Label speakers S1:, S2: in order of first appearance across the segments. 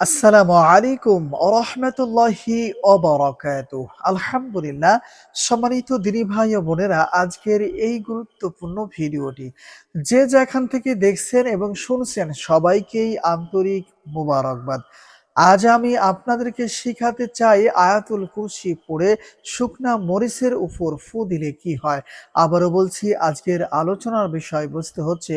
S1: আসসালামু আলাইকুম রহমতুল্লাহি আলহামদুলিল্লাহ, সম্মানিত দিনী ভাই ও বোনেরা, আজকের এই গুরুত্বপূর্ণ ভিডিওটি, যে যেখান থেকে দেখছেন এবং শুনছেন সবাইকেই আন্তরিক মুবারকবাদ। আজ আমি আপনাদেরকে শিখাতে চাই আয়াতুল কুরসি পড়ে শুকনা মরিচের উপর ফু দিলে কি হয়। আবারও বলছি, আজকের আলোচনার বিষয়বস্তু হচ্ছে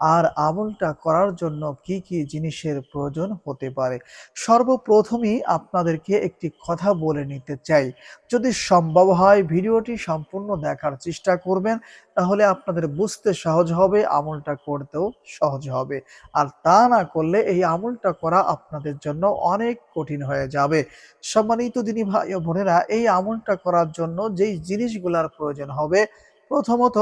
S1: আর আমলটা করার জন্য কি কি জিনিসের প্রয়োজন হতে পারে? সর্বপ্রথমেই আপনাদেরকে একটি কথা বলে নিতে চাই। যদি সম্ভব হয় ভিডিওটি সম্পূর্ণ দেখার চেষ্টা করবেন, তাহলে আপনাদের বুঝতে সহজ হবে, আমলটা করতেও সহজ হবে। আর তা না করলে এই আমলটা করা আপনাদের জন্য অনেক কঠিন হয়ে যাবে। সম্মানিত দিনী ভাই ও বোনেরা, এই আমলটা করার জন্য যেই জিনিসগুলার প্রয়োজন হবে, প্রথমত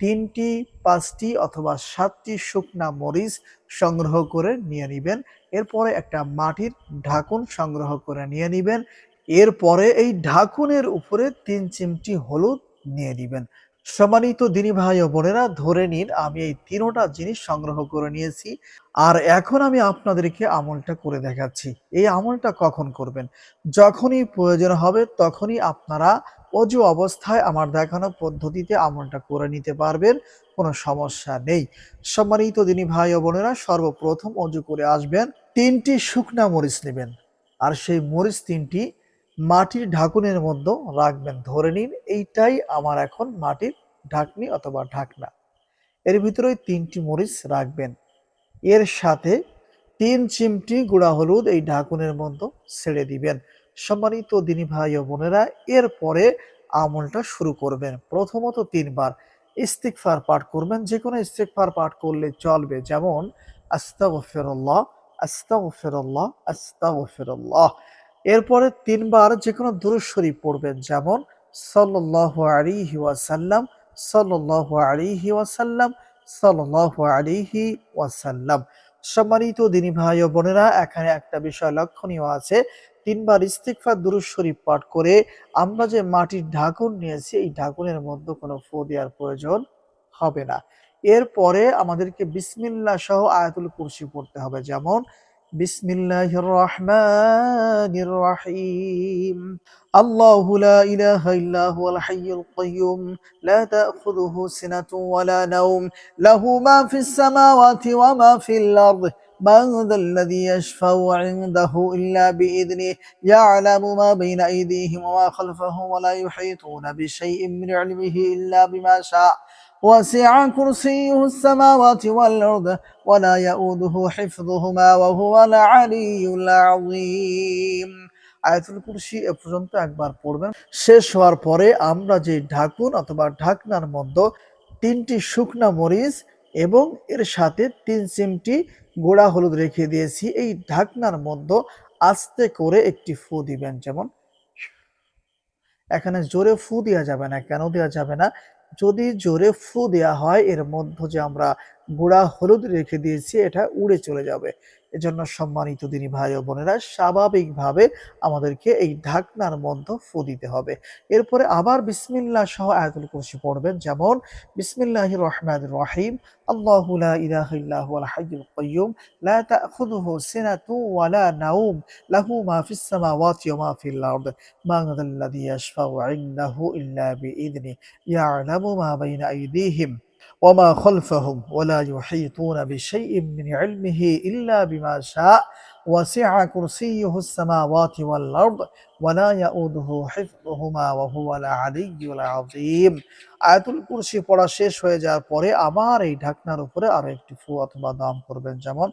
S1: তিনটি, পাঁচটি অথবা সাতটি শুকনা মরিচ সংগ্রহ করে নিয়ে নিবেন। এরপরে একটা মাটির ঢাকুন সংগ্রহ করে নিয়ে নিবেন। এরপরে এই ঢাকুনের উপরে তিন চিমটি হলুদ নিয়ে নিবেন। সম্মানিত দিনী ভাই ও বোনেরা, ধরে নিন আমি এই তিনোটা জিনিস সংগ্রহ করে নিয়েছি আর এখন আমি আপনাদেরকে আমলটা করে দেখাচ্ছি। এই আমলটা কখন করবেন? যখনই প্রয়োজন হবে তখনই আপনারা অজু অবস্থায় আমার দেখানো পদ্ধতিতে আমলটা করে নিতে পারবেন, কোনো সমস্যা নেই। সম্মানিত দিনী ভাই ও বোনেরা, সর্বপ্রথম অজু করে আসবেন, তিনটি শুকনা মরিচ নেবেন। আর সেই মরিচ তিনটি মাটির ঢাকুনের মধ্যে রাখবেন, ধরে নিন এইটাই আমার এখন মাটির ঢাকনি অথবা ঢাকনা। এর ভিতরে তিনটি মরিচ রাখবেন। এর সাথে তিন চিমটি গুঁড়া হলুদ এই ঢাকুনের মধ্যে ছেড়ে দিবেন। সম্মানিত দিনী ভাই ও বোনেরা, এরপরে আমলটা শুরু করবেন। প্রথমত তিনবার ইস্তিকফার পাঠ করবেন। যে কোনো ইস্তিকফার পাঠ করলে চলবে। যেমন, আস্তাগফিরুল্লাহ আস্তাগফিরুল্লাহ আস্তাগফিরুল্লাহ। এরপরে তিনবার যে কোনো দুরূদ শরীফ পড়বেন। যেমন, সাল্লাল্লাহু আলাইহি ওয়াসাল্লাম, সাল্লাল্লাহু আলাইহি ওয়াসাল্লাম, সাল্লাল্লাহু আলাইহি ওয়াসাল্লাম। সম্মানিত দিনী ভাই ও বোনেরা, এখানে একটা বিষয় লক্ষণীয় আছে। তিনবার ইস্তিকফা দুরূদ শরীফ পাঠ করে আমরা যে মাটির ঢাকুন নিয়েছি, এই ঢাকুনের মধ্যে কোনো ফো দেওয়ার প্রয়োজন হবে না। এরপরে আমাদেরকে বিসমিল্লা সহ আয়াতুল কুরসি পড়তে হবে। যেমন بسم الله الرحمن الرحيم الله لا إله إلا هو الحي القيوم لا تأخذه سنة ولا نوم له ما في السماوات وما في الأرض من ذا الذي يشفع عنده إلا بإذنه يعلم ما بين أيديهم وما خلفهم ولا يحيطون بشيء من علمه إلا بما شاء وسع كرسيه السماوات والأرض ولا يؤوده حفظهما وهو العلي العظيم আয়াতুল কুরসি এ পর্যন্ত একবার পড়বেন শেষ হওয়ার পরে আমরা যে ঢাকুন অথবা ঢাকনার মধ্যে তিনটি শুকনা মরিচ এবং এর সাথে তিন চিমটি গোড়া হলুদ রেখে দিয়েছি এই ঢাকনার মধ্যে আস্তে করে একটি ফু দিবেন যেমন এখানে জোরে ফু দেওয়া যাবে না কেন দেওয়া যাবে না যদি জোরে ফু দেয়া হয় এর মধ্যে যে আমরা গুঁড়া হলুদ রেখে দিয়েছি, এটা উড়ে চলে যাবে। এজন্য সম্মানিত দিনী ভাই ও বোনেরা, স্বাভাবিকভাবে আমাদেরকে এই ঢাকনার মধ্যে ফু দিতে হবে। এরপরে আবার বিসমিল্লা সহ আয়াতুল কুরসি পড়বেন, যেমন বিসমিল্লাহ রহমান রহিম, আল্লাহ ইলাহ ইল্লাহ হাইয়ুল কাইয়ুম লা তাখুযুহু সিনাতু ওয়ালা নাওম, লাহু মা ফিস সামাওয়াতি ওয়া মা ফিল আরদ, মা আল্লাযী ইয়াশফাউ ইনদাহু ইল্লা বিইذনি মা বাইনা আইদিহিম। وما خلفهم ولا يحيطون بشيء من علمه إلا بما شاء وسع كرسيه السماوات والأرض ولا يؤوده حفظهما وهو العلي العظيم আয়াতুল কুরসি পড়া শেষ হয়ে যাওয়ার পরে আবার এই ঢাকনার উপরে আরো একটি ফু অথবা দাম করবেন যেমন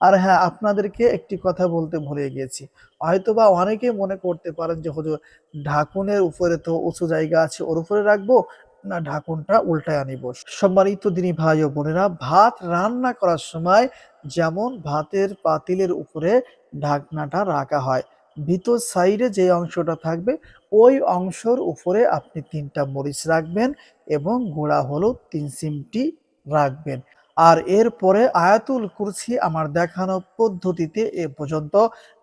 S1: আর হ্যাঁ আপনাদেরকে একটি কথা বলতে ভুলে গিয়েছি হয়তোবা অনেকে মনে করতে পারেন যে হুজুর ঢাকুনের উপরে তো উঁচু জায়গা আছে ওর উপরে রাখবো না ঢাকুনটা উল্টায় আনিব। সম্মানিত দিনী ভাই ও বোনেরা, ভাত রান্না করার সময় যেমন ভাতের পাতিলের উপরে ঢাকনাটা রাখা হয়, ভিতর সাইডে যে অংশটা থাকবে ওই অংশর উপরে আপনি তিনটা মরিচ রাখবেন এবং গোড়া হলুদ তিন সিমটি রাখবেন। আর এরপরে আয়াতুল কুরসি আমার দেখানো পদ্ধতিতে এ পর্যন্ত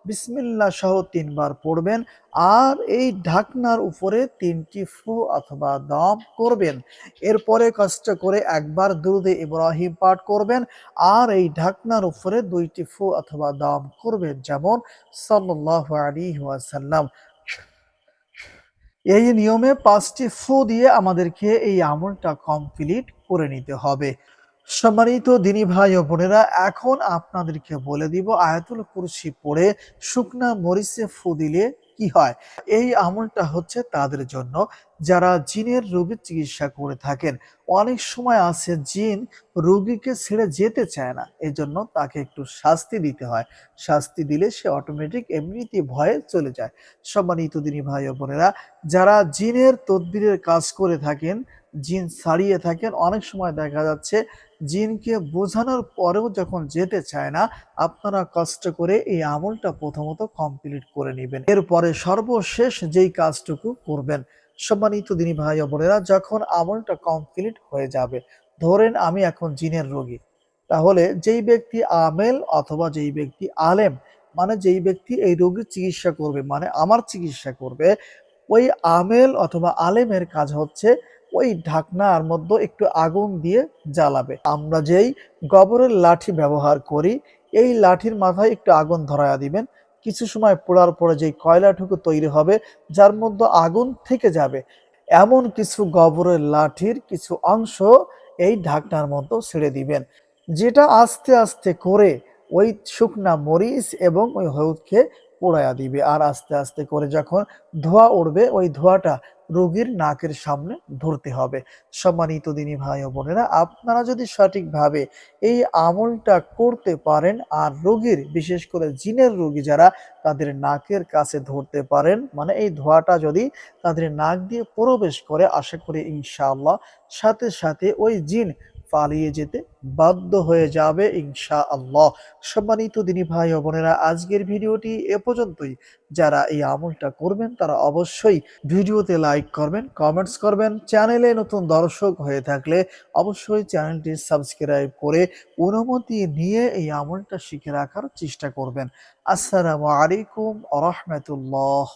S1: বিসমিল্লা সহ তিনবার পড়বেন। আর এই ঢাকনার উপরে তিনটি ফু অথবা দম করবেন। এরপরে কষ্ট করে একবার দুরুদে ইব্রাহিম পাঠ করবেন। আর এই ঢাকনার উপরে দুইটি ফু অথবা দম করবেন, যেমন সাল্লাল্লাহু আলাইহি ওয়াসাল্লাম। এই নিয়মে পাঁচটি ফু দিয়ে আমাদেরকে এই আমলটা কমপ্লিট করে নিতে হবে। সম্মানিত দিনী ভাই ও বোনেরা, এখন আপনাদেরকে বলে দিব, আয়াতুল কুরসি পড়ে শুকনা মরিচে ফু দিলে কি হয়? এই আমলটা হচ্ছে তাদের জন্য। যারা জিনের রোগীর চিকিৎসা করে থাকেন, অনেক সময় আছে জিন রোগীকে ছেড়ে যেতে চায় না, এজন্য তাকে একটু শাস্তি দিতে হয়। শাস্তি দিলে সে অটোমেটিক এমনিতে ভয়ে চলে যায়। সম্মানিত দিনী ভাই ও বোনেরা, যারা জিনের তদবিরের কাজ করে থাকেন জিন ছাড়িয়ে থাকেন, অনেক সময় দেখা যাচ্ছে জিনকে বোঝানোর পরেও যখন যেতে চায় না, আপনারা কষ্ট করে এই আমলটা প্রথমত কমপ্লিট করে নেবেন। এরপরে সর্বশেষ যেই কাজটুকু করবেন, সম্মানিত দিনী ভাই বোনেরা, যখন আমলটা কমপ্লিট হয়ে যাবে, ধরেন আমি এখন জিনের রোগী, তাহলে যেই ব্যক্তি আমেল অথবা যেই ব্যক্তি আলেম মানে যেই ব্যক্তি এই রোগীর চিকিৎসা করবে মানে আমার চিকিৎসা করবে, ওই আমেল অথবা আলেমের কাজ হচ্ছে ওই ঢাকনার মধ্যে একটু আগুন দিয়ে জ্বালাবে। আমরা যেই গোবরের লাঠি ব্যবহার করি, এই লাঠির মাথায় একটু আগুন ধরায়া দিবেন। কিছু সময় পোড়ার পরে যেই কয়লাটুকু তৈরি হবে, যার মধ্যে আগুন থেকে যাবে। এমন কিছু গোবরের লাঠির কিছু অংশ এই ঢাকনার মধ্যে ছেড়ে দিবেন, যেটা আস্তে আস্তে করে ওই শুকনা মরিচ এবং ওই হলুদকে পোড়ায়া দিবে। আর আস্তে আস্তে করে যখন ধোঁয়া উঠবে ওই ধোঁয়াটা রোগীর নাকের সামনে ধরতে হবে। সম্মানিত দিনী ভাই ও বোনেরা, আপনারা যদি সঠিকভাবে এই আমলটা করতে পারেন, আর রোগীর, বিশেষ করে জিনের রোগী যারা, তাদের নাকের কাছে ধরতে পারেন মানে এই ধোঁয়াটা যদি তাদের নাক দিয়ে প্রবেশ করে, আশা করি ইনশাআল্লাহ, সাথে সাথে ওই জিন পালিয়ে যেতে বাধ্য হয়ে যাবে ইনশা আল্লাহ সম্মানিত দিনী ভাই ও বোনেরা, আজকের ভিডিওটি এ পর্যন্তই। যারা এই আমলটা করবেন, তারা অবশ্যই ভিডিওতে লাইক করবেন, কমেন্টস করবেন। চ্যানেলে নতুন দর্শক হয়ে থাকলে অবশ্যই চ্যানেলটি সাবস্ক্রাইব করে অনুমতি নিয়ে এই আমলটা শিখে রাখার চেষ্টা করবেন। আসসালামু আলাইকুম আ রহমতুল্লাহ।